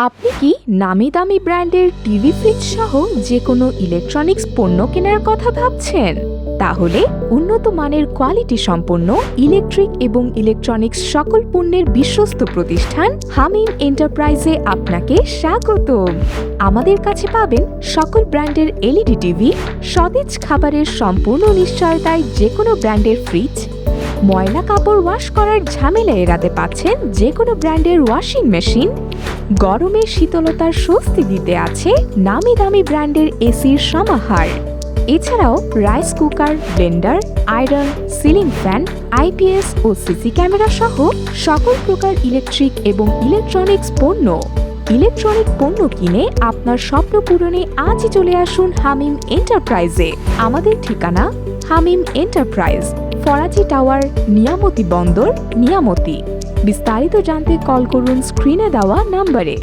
আপনি কি নামি দামি ব্র্যান্ডের টিভি ফ্রিজ সহ যে কোনো ইলেকট্রনিক্স পণ্য কেনার কথা ভাবছেন? তাহলে উন্নত মানের কোয়ালিটি সম্পন্ন ইলেকট্রিক এবং ইলেকট্রনিক্স সকল পণ্যের বিশ্বস্ত প্রতিষ্ঠান হামিম এন্টারপ্রাইজে আপনাকে স্বাগত আমাদের কাছে পাবেন সকল ব্র্যান্ডের এলইডি টিভি সতেজ খাবারের সম্পূর্ণ নিশ্চয়তায় যে কোনো ব্র্যান্ডের ফ্রিজ ময়লা কাপড় ওয়াশ করার ঝামেলা এড়াতে পাচ্ছেন যে কোনো ব্র্যান্ডের ওয়াশিং মেশিন গরমে শীতলতার স্বস্তি দিতে আছে নামি দামি ব্র্যান্ডের এসির সমাহার। এছাড়াও rice cooker blender iron ceiling fan IPS ও সিসি ক্যামেরা সহ সকল প্রকার ইলেকট্রিক এবং ইলেকট্রনিক্স পণ্য। ইলেকট্রনিক পণ্য কিনে আপনার স্বপ্ন পূরণে আজই চলে আসুন হামিম এন্টারপ্রাইজে আমাদের ঠিকানা হামিম এন্টারপ্রাইজ ফরাজি টাওয়ার নিয়ামতি বন্দর নিয়ামতি। বিস্তারিত জানতে কল করুন স্ক্রিনে দেওয়া নম্বরে